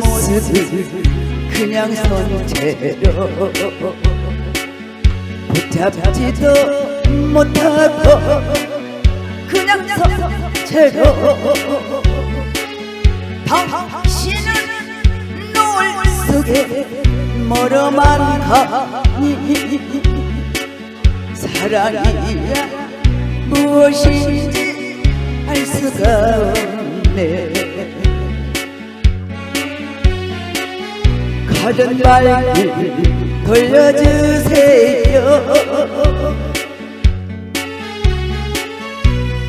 모습을 그냥 손채로 붙잡지도 못하고 그냥 손채로 당신은 노을 속에 멀어만 가니 사랑이야 무엇인지 알 수가 없네 가던 발길 돌려주세요.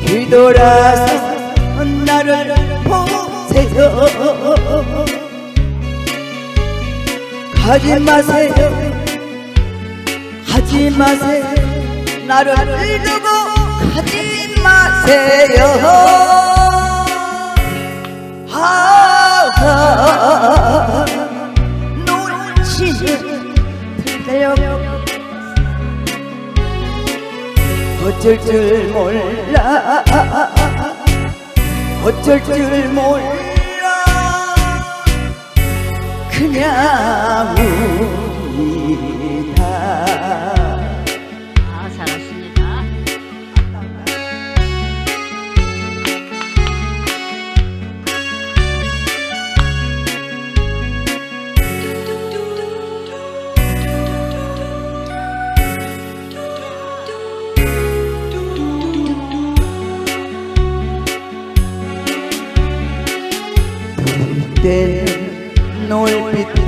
뒤돌아서 나를 보세요. 가지 마세요. 가지 마세요. 나를 두고 가지 마세요 몰라. 어쩔 줄 몰라. 그냥 웁니다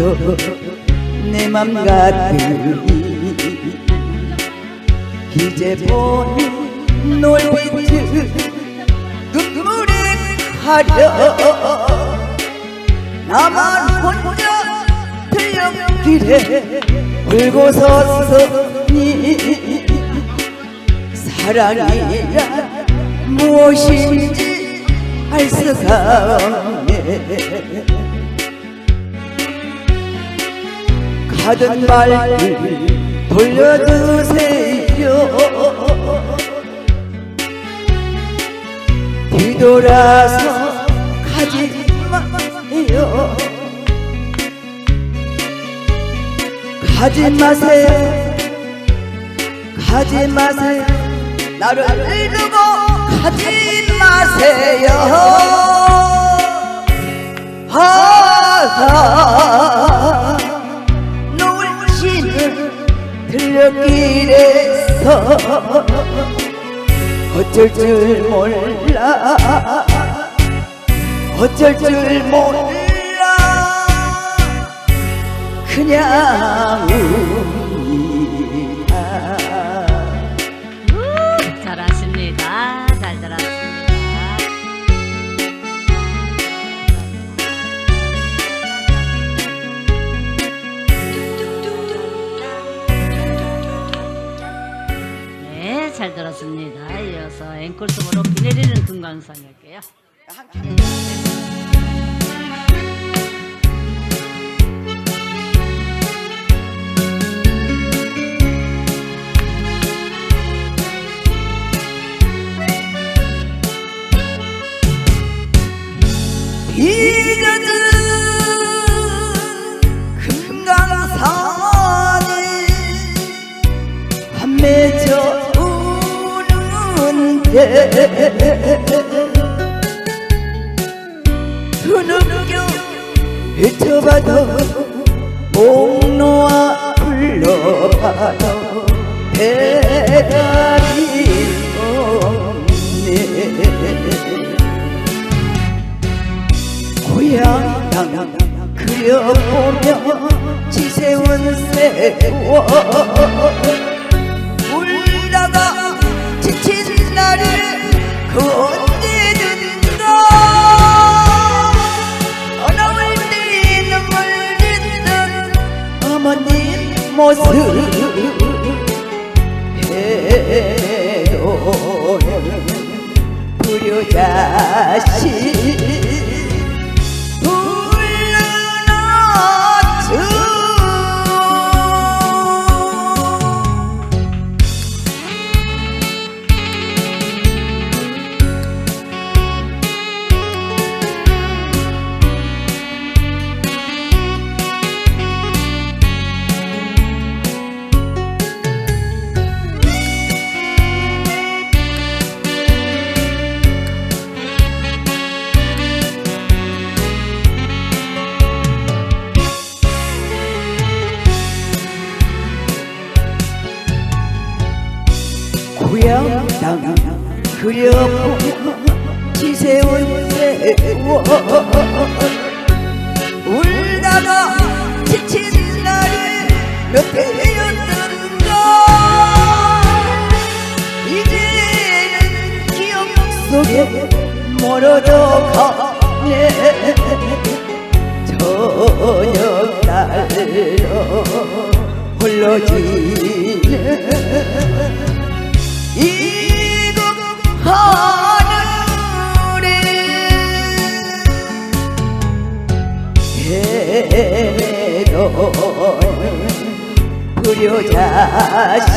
노을빛도 내 맘 같으니 이제 보니 노을빛을 눈물에 가려. 나만 혼자 들려길에 울고 섰으니 사랑이란 무엇인지 알 수가 없네 가던 말길 돌려주세요. 뒤돌아서 가지 마세요. 가지 마세요. 가지 마세요. 나를 두고 가지 마세요. 아, 노을씨 들려길에서 어쩔 줄 몰라. 어쩔 줄 몰라. 그냥 앵콜송으로 비 내리는 금강산 할게요. 빚어 우는데 흐느껴 헤쳐봐도 목 놓아 불러봐도 대답이 없네. 고향 땅 그려보며 지새운 세월 모습 해도는 불효자식 낭 그려본 지새운 세월 울다가 지친 날이 몇 해였는가 이제는 기억 속에 멀어져 가네. 저녁 날로 지는 불효자식